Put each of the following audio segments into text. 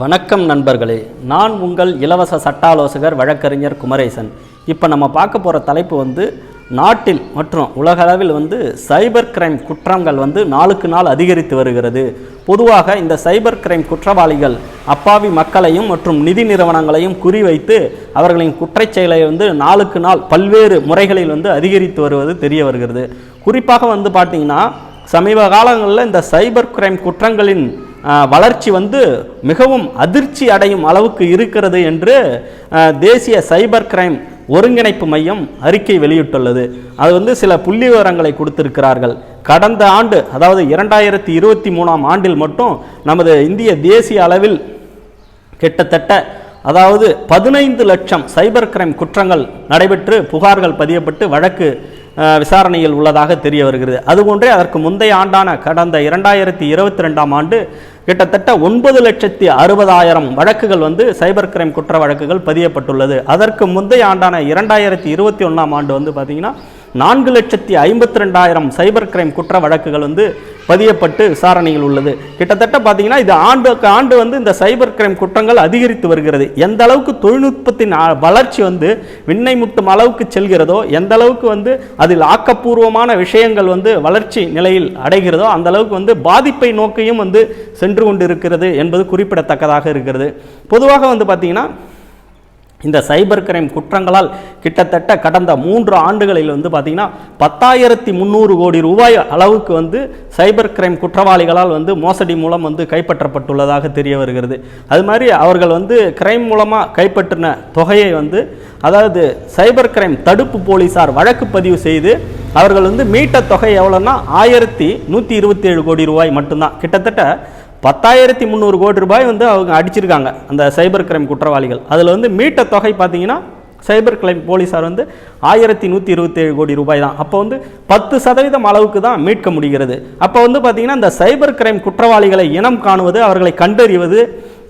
வணக்கம் நண்பர்களே. நான் உங்கள் இலவச சட்ட ஆலோசகர் வழக்கறிஞர் குமரேசன். இப்போ நம்ம பார்க்க போகிற தலைப்பு வந்து நாட்டில் மற்றும் உலகளவில் வந்து சைபர் கிரைம் குற்றங்கள் வந்து நாளுக்கு நாள் அதிகரித்து வருகிறது. பொதுவாக இந்த சைபர் கிரைம் குற்றவாளிகள் அப்பாவி மக்களையும் மற்றும் நிதி நிறுவனங்களையும் குறிவைத்து அவர்களின் குற்றச் செயலை வந்து நாளுக்கு நாள் பல்வேறு முறைகளில் வந்து அதிகரித்து வருவது தெரிய வருகிறது. குறிப்பாக வந்து பார்த்திங்கன்னா சமீப காலங்களில் இந்த சைபர் கிரைம் குற்றங்களின் வளர்ச்சி வந்து மிகவும் அதிர்ச்சி அடையும் அளவுக்கு இருக்கிறது என்று தேசிய சைபர் கிரைம் ஒருங்கிணைப்பு மையம் அறிக்கை வெளியிட்டுள்ளது. அது வந்து சில புள்ளி விவரங்களை கொடுத்திருக்கிறார்கள். கடந்த ஆண்டு அதாவது இரண்டாயிரத்தி இருபத்தி மூணாம் ஆண்டில் மட்டும் நமது இந்திய தேசிய அளவில் கிட்டத்தட்ட அதாவது பதினைந்து லட்சம் சைபர் கிரைம் குற்றங்கள் நடைபெற்று புகார்கள் பதியப்பட்டு வழக்கு விசாரணையில் உள்ளதாக தெரிய வருகிறது. அதுபோன்றே அதற்கு முந்தைய ஆண்டான கடந்த இரண்டாயிரத்தி இருபத்தி ரெண்டாம் ஆண்டு கிட்டத்தட்ட ஒன்பது லட்சத்தி அறுபதாயிரம் வழக்குகள் வந்து சைபர் கிரைம் குற்ற வழக்குகள் பதியப்பட்டுள்ளது. அதற்கு முந்தைய ஆண்டான இரண்டாயிரத்தி இருபத்தி ஒன்றாம் ஆண்டு வந்து பார்த்திங்கன்னா நான்கு லட்சத்தி ஐம்பத்தி ரெண்டாயிரம் சைபர் கிரைம் குற்ற வழக்குகள் வந்து பதியப்பட்டு விசாரணையில் உள்ளது. கிட்டத்தட்ட பார்த்தீங்கன்னா இது ஆண்டுக்கு ஆண்டு வந்து இந்த சைபர் கிரைம் குற்றங்கள் அதிகரித்து வருகிறது. எந்த அளவுக்கு தொழில்நுட்பத்தின் வளர்ச்சி வந்து விண்ணை முட்டும் அளவுக்கு செல்கிறதோ எந்த அளவுக்கு வந்து அதில் ஆக்கப்பூர்வமான விஷயங்கள் வந்து வளர்ச்சி நிலையில் அடைகிறதோ அந்த அளவுக்கு வந்து பாதிப்பை நோக்கியும் வந்து சென்று கொண்டு இருக்கிறது என்பது குறிப்பிடத்தக்கதாக இருக்கிறது. பொதுவாக வந்து பார்த்தீங்கன்னா இந்த சைபர் கிரைம் குற்றங்களால் கிட்டத்தட்ட கடந்த மூன்று ஆண்டுகளில் வந்து பார்த்திங்கன்னா பத்தாயிரத்தி முந்நூறு கோடி ரூபாய் அளவுக்கு வந்து சைபர் கிரைம் குற்றவாளிகளால் வந்து மோசடி மூலம் வந்து கைப்பற்றப்பட்டுள்ளதாக தெரிய வருகிறது. அது மாதிரி அவர்கள் வந்து கிரைம் மூலமாக கைப்பற்றின தொகையை வந்து அதாவது சைபர் கிரைம் தடுப்பு போலீசார் வழக்கு பதிவு செய்து அவர்கள் வந்து மீட்ட தொகை எவ்வளோன்னா ஆயிரத்தி நூற்றி இருபத்தி ஏழு கோடி ரூபாய் மட்டும்தான். கிட்டத்தட்ட பத்தாயிரத்தி முந்நூறு கோடி ரூபாய் வந்து அவங்க அடிச்சிருக்காங்க அந்த சைபர் கிரைம் குற்றவாளிகள். அதில் வந்து மீட்ட தொகை பார்த்தீங்கன்னா சைபர் கிரைம் போலீஸார் வந்து ஆயிரத்தி நூற்றி இருபத்தேழு கோடி ரூபாய் தான். அப்போ வந்து பத்து சதவீதம் அளவுக்கு தான் மீட்க முடிகிறது. அப்போ வந்து பார்த்தீங்கன்னா இந்த சைபர் கிரைம் குற்றவாளிகளை இனம் காணுவது அவர்களை கண்டறிவது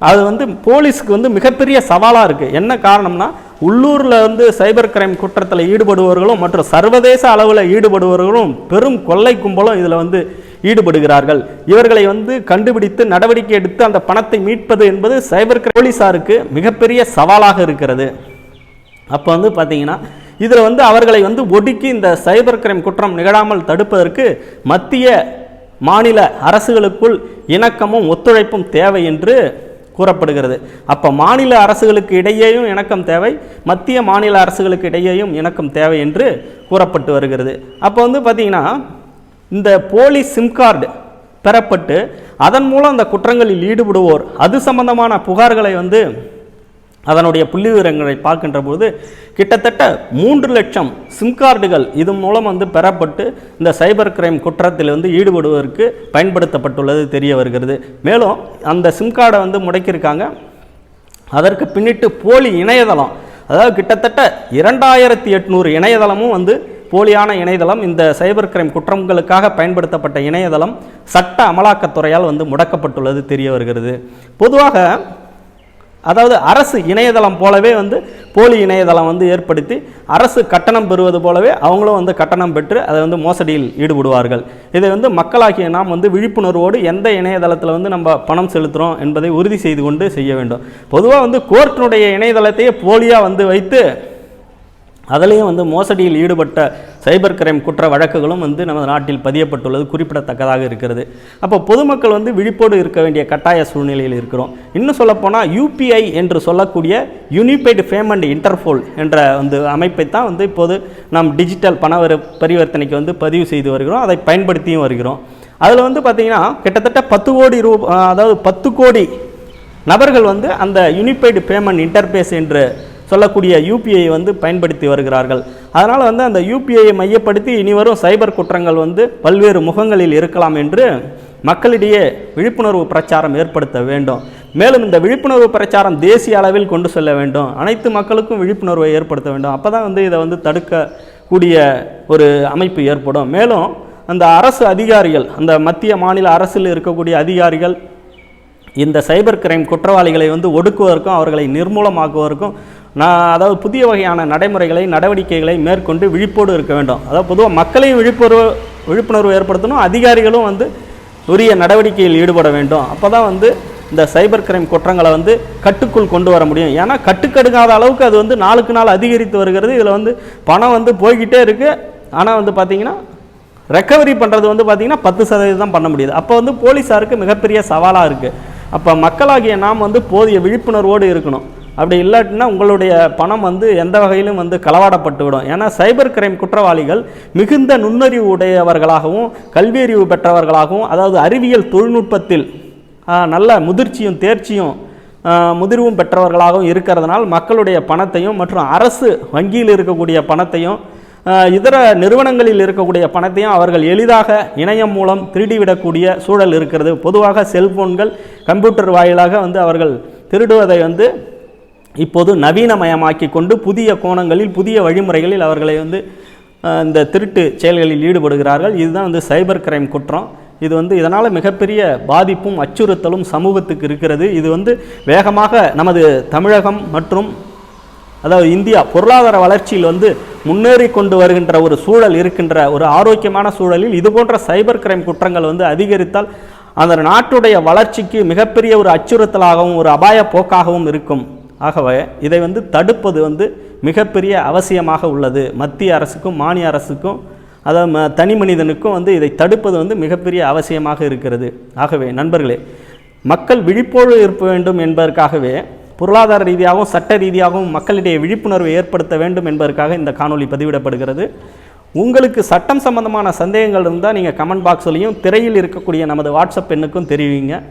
அது வந்து போலீஸ்க்கு வந்து மிகப்பெரிய சவாலாக இருக்குது என்ன காரணம்னா உள்ளூரில் வந்து சைபர் கிரைம் குற்றத்தில் ஈடுபடுபவர்களும் மற்றும் சர்வதேச அளவில் ஈடுபடுபவர்களும் பெரும் கொள்ளை கும்பலும் இதில் வந்து ஈடுபடுகிறார்கள். இவர்களை வந்து கண்டுபிடித்து நடவடிக்கை எடுத்து அந்த பணத்தை மீட்பது என்பது சைபர் போலீஸாருக்கு மிகப்பெரிய சவாலாக இருக்கிறது. அப்போ வந்து பார்த்தீங்கன்னா இதில் வந்து அவர்களை வந்து ஒடுக்கி இந்த சைபர் கிரைம் குற்றம் நிகழாமல் தடுப்பதற்கு மத்திய மாநில அரசுகளுக்குள் இணக்கமும் ஒத்துழைப்பும் தேவை என்று கூறப்படுகிறது. அப்போ மாநில அரசுகளுக்கு இடையேயும் இணக்கம் தேவை மத்திய மாநில அரசுகளுக்கு இடையேயும் இணக்கம் தேவை என்று கூறப்பட்டு வருகிறது. அப்போ வந்து பார்த்தீங்கன்னா இந்த போலி சிம் கார்டு பெறப்பட்டு அதன் மூலம் அந்த குற்றங்களில் ஈடுபடுவோர் அது சம்பந்தமான புகார்களை வந்து அதனுடைய புள்ளி விவரங்களை பார்க்கின்ற போது கிட்டத்தட்ட மூன்று லட்சம் சிம் கார்டுகள் இது மூலம் வந்து பெறப்பட்டு இந்த சைபர் கிரைம் குற்றத்தில் வந்து ஈடுபடுவதற்கு பயன்படுத்தப்பட்டுள்ளது தெரிய வருகிறது. மேலும் அந்த சிம் கார்டை வந்து முடக்கியிருக்காங்க. அதற்கு பின்னிட்டு போலி இணையதளம் அதாவது கிட்டத்தட்ட இரண்டாயிரத்தி எட்நூறு இணையதளமும் வந்து போலியான இணையதளம் இந்த சைபர் கிரைம் குற்றங்களுக்காக பயன்படுத்தப்பட்ட இணையதளம் சட்ட அமலாக்கத்துறையால் வந்து முடக்கப்பட்டுள்ளது தெரிய வருகிறது. பொதுவாக அதாவது அரசு இணையதளம் போலவே வந்து போலி இணையதளம் வந்து ஏற்படுத்தி அரசு கட்டணம் பெறுவது போலவே அவங்களும் வந்து கட்டணம் பெற்று அதை வந்து மோசடியில் ஈடுபடுவார்கள். இதை வந்து மக்களாகிய நாம் வந்து விழிப்புணர்வோடு எந்த இணையதளத்தில் வந்து நம்ம பணம் செலுத்துகிறோம் என்பதை உறுதி செய்து கொண்டு செய்ய வேண்டும். பொதுவாக வந்து கோர்ட்டினுடைய இணையதளத்தையே போலியாக வந்து வைத்து அதுலேயும் வந்து மோசடியில் ஈடுபட்ட சைபர் கிரைம் குற்ற வழக்குகளும் வந்து நமது நாட்டில் பதியப்பட்டுள்ளது குறிப்பிடத்தக்கதாக இருக்கிறது. அப்போ பொதுமக்கள் வந்து விழிப்போடு இருக்க வேண்டிய கட்டாய சூழ்நிலையில் இருக்கிறோம். இன்னும் சொல்லப்போனால் யூபிஐ என்று சொல்லக்கூடிய யூனிபைடு பேமெண்ட் இன்டர்ஃபோல் என்ற வந்து அமைப்பை தான் வந்து இப்போது நாம் டிஜிட்டல் பணவர பரிவர்த்தனைக்கு வந்து பதிவு செய்து வருகிறோம். அதை பயன்படுத்தியும் வருகிறோம். அதில் வந்து பார்த்திங்கன்னா கிட்டத்தட்ட பத்து கோடி ரூ அதாவது பத்து கோடி நபர்கள் வந்து அந்த யூனிபைடு பேமெண்ட் இன்டர்பேஸ் என்று சொல்லக்கூடிய யூபிஐ வந்து பயன்படுத்தி வருகிறார்கள். அதனால் வந்து அந்த யூபிஐயை மையப்படுத்தி இனி வரும் சைபர் குற்றங்கள் வந்து பல்வேறு முகங்களில் இருக்கலாம் என்று மக்களிடையே விழிப்புணர்வு பிரச்சாரம் ஏற்படுத்த வேண்டும். மேலும் இந்த விழிப்புணர்வு பிரச்சாரம் தேசிய அளவில் கொண்டு செல்ல வேண்டும். அனைத்து மக்களுக்கும் விழிப்புணர்வை ஏற்படுத்த வேண்டும். அப்போ தான் வந்து இதை வந்து தடுக்கக்கூடிய ஒரு அமைப்பு ஏற்படும். மேலும் அந்த அரசு அதிகாரிகள் அந்த மத்திய மாநில அரசில் இருக்கக்கூடிய அதிகாரிகள் இந்த சைபர் கிரைம் குற்றவாளிகளை வந்து ஒடுக்குவதற்கும் அவர்களை நிர்மூலமாக்குவதற்கும் நான் அதாவது புதிய வகையான நடைமுறைகளை நடவடிக்கைகளை மேற்கொண்டு விழிப்போடு இருக்க வேண்டும். அதாவது பொதுவாக மக்களையும் விழிப்புணர்வு விழிப்புணர்வு ஏற்படுத்தணும். அதிகாரிகளும் வந்து உரிய நடவடிக்கையில் ஈடுபட வேண்டும். அப்போ தான் வந்து இந்த சைபர் கிரைம் குற்றங்களை வந்து கட்டுக்குள் கொண்டு வர முடியும். ஏன்னா கட்டுக்கடுக்காத அளவுக்கு அது வந்து நாளுக்கு நாள் அதிகரித்து வருகிறது. இதில் வந்து பணம் வந்து போய்கிட்டே இருக்குது ஆனால் வந்து பார்த்திங்கன்னா ரெக்கவரி பண்ணுறது வந்து பார்த்திங்கன்னா பத்து சதவீதம் தான் பண்ண முடியுது. அப்போ வந்து போலீஸாருக்கு மிகப்பெரிய சவாலாக இருக்குது அப்போ மக்களாகிய நாம் வந்து போதிய விழிப்புணர்வோடு இருக்கணும். அப்படி இல்லாட்டினா உங்களுடைய பணம் வந்து எந்த வகையிலும் வந்து களவாடப்பட்டுவிடும். ஏன்னா சைபர் கிரைம் குற்றவாளிகள் மிகுந்த நுண்ணறிவு உடையவர்களாகவும் கல்வியறிவு பெற்றவர்களாகவும் அதாவது அறிவியல் தொழில்நுட்பத்தில் நல்ல முதிர்ச்சியும் தேர்ச்சியும் முதிர்வும் பெற்றவர்களாகவும் இருக்கிறதுனால் மக்களுடைய பணத்தையும் மற்றும் அரசு வங்கியில் இருக்கக்கூடிய பணத்தையும் இதர நிறுவனங்களில் இருக்கக்கூடிய பணத்தையும் அவர்கள் எளிதாக இணையம் மூலம் திருடிவிடக்கூடிய சூழல் இருக்கிறது. பொதுவாக செல்போன்கள் கம்ப்யூட்டர் வாயிலாக வந்து அவர்கள் திருடுவதை வந்து இப்போது நவீனமயமாக்கி கொண்டு புதிய கோணங்களில் புதிய வழிமுறைகளில் அவர்களை வந்து இந்த திருட்டு செயல்களில் ஈடுபடுகிறார்கள். இதுதான் வந்து சைபர் கிரைம் குற்றம். இது வந்து இதனால் மிகப்பெரிய பாதிப்பும் அச்சுறுத்தலும் சமூகத்துக்கு இருக்கிறது. இது வந்து வேகமாக நமது தமிழகம் மற்றும் அதாவது இந்தியா பொருளாதார வளர்ச்சியில் வந்து முன்னேறி கொண்டு வருகின்ற ஒரு சூழல் இருக்கின்ற ஒரு ஆரோக்கியமான சூழலில் இது போன்ற சைபர் கிரைம் குற்றங்கள் வந்து அதிகரித்தால் அந்த நாட்டுடைய வளர்ச்சிக்கு மிகப்பெரிய ஒரு அச்சுறுத்தலாகவும் ஒரு அபாய போக்காகவும் இருக்கும். ஆகவே இதை வந்து தடுப்பது வந்து மிகப்பெரிய அவசியமாக உள்ளது. மத்திய அரசுக்கும் மாநில அரசுக்கும் அதாவது ம- தனி மனிதனுக்கும் வந்து இதை தடுப்பது வந்து மிகப்பெரிய அவசியமாக இருக்கிறது. ஆகவே நண்பர்களே மக்கள் விழிப்போடு இருக்க வேண்டும் என்பதற்காகவே பொருளாதார ரீதியாகவும் சட்ட ரீதியாகவும் மக்களிடையே விழிப்புணர்வை ஏற்படுத்த வேண்டும் என்பதற்காக இந்த காணொளி பதிவிடப்படுகிறது. உங்களுக்கு சட்டம் சம்பந்தமான சந்தேகங்கள் இருந்தால் நீங்கள் கமெண்ட் பாக்ஸ்லையும் திரையில் இருக்கக்கூடிய நமது வாட்ஸ்அப் எண்ணுக்கும் தெரிவிங்க.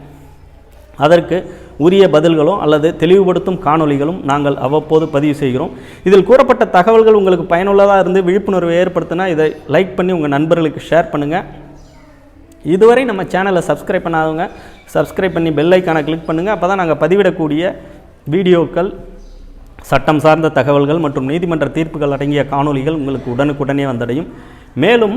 அதற்கு உரிய பதில்களும் அல்லது தெளிவுபடுத்தும் காணொளிகளும் நாங்கள் அவ்வப்போது பதிவு செய்கிறோம். இதில் கூறப்பட்ட தகவல்கள் உங்களுக்கு பயனுள்ளதாக இருந்து விழிப்புணர்வை ஏற்படுத்தினா இதை லைக் பண்ணி உங்கள் நண்பர்களுக்கு ஷேர் பண்ணுங்கள் இதுவரை நம்ம சேனலை சப்ஸ்கிரைப் பண்ணாதவங்க சப்ஸ்கிரைப் பண்ணி பெல் ஐக்கானை கிளிக் பண்ணுங்கள் அப்போ தான் நாங்கள் பதிவிடக்கூடிய வீடியோக்கள் சட்டம் சார்ந்த தகவல்கள் மற்றும் நீதிமன்ற தீர்ப்புகள் அடங்கிய காணொளிகள் உங்களுக்கு உடனுக்குடனே வந்தடையும். மேலும்